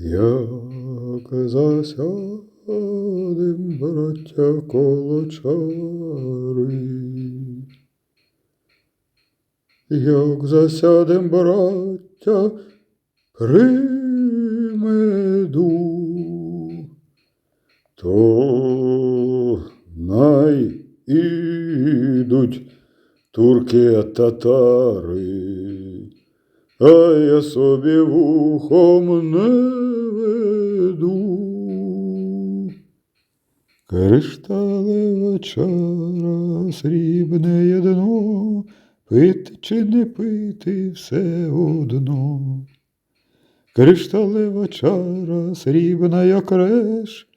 Як засядем, браття, коло чари, як засядем, браття, при меду, то най турки татари, а я собі вухом не веду. Кришталева чара, срібне єдно, пити чи не пити все одно. Кришталева чара, срібна як реш,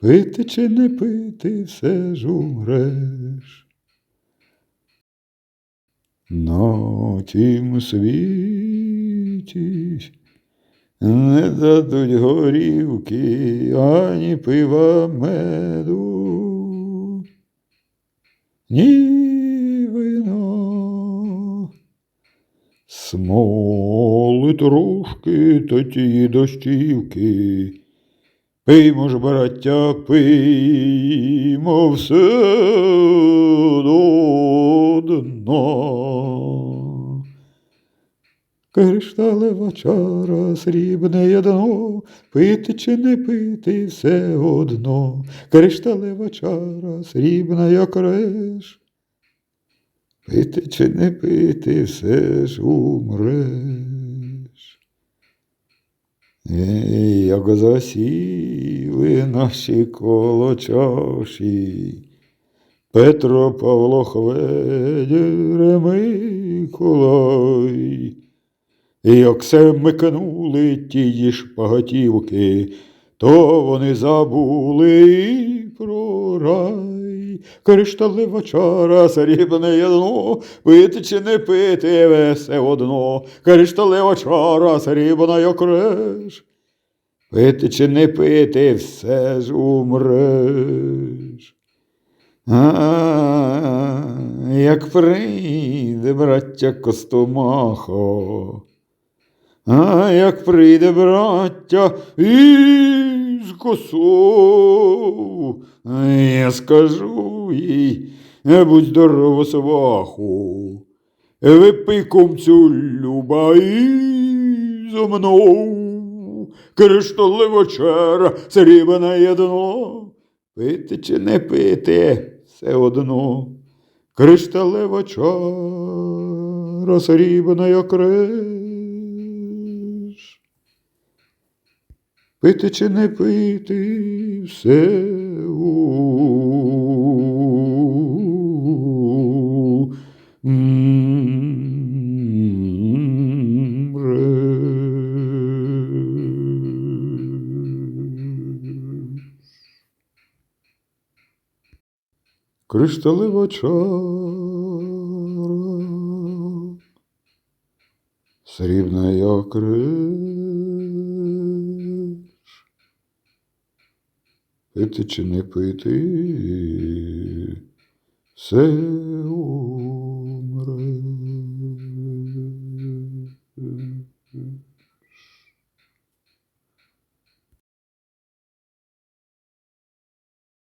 пити чи не пити, все ж умреш. На тім світі не дадуть горівки, ані пива меду, ні вина. Смоли трошки та ті дощівки. Пиймо ж, браття, пиймо все до дна. Кришталева чара, срібне ядно, пити чи не пити все одно. Кришталева чара, срібна як реш. Пити чи не пити, все ж умреш. Ей, Як засіли наші коло чаші, Петро Павло Хведір Миколай, і як се микнули тії шпагатівки, то вони забули про рай. Кришталева чара, срібне ядно, пити чи не пити, все одно. Кришталева чара, срібна як реш. Пити чи не пити, все ж умреш. А, як прийде, браття Костомахо, а як прийде, браття, із косу, я скажу їй, будь здорово, сваху, випий кумцю люба і зо мною, кришталева чара, срібне єдно, пити чи не пити, все одно, кришталева чара, срібна як реш. Пити чи не пити, все умре. Кришталева чара, срібна реш. пити чи не пити, все умре.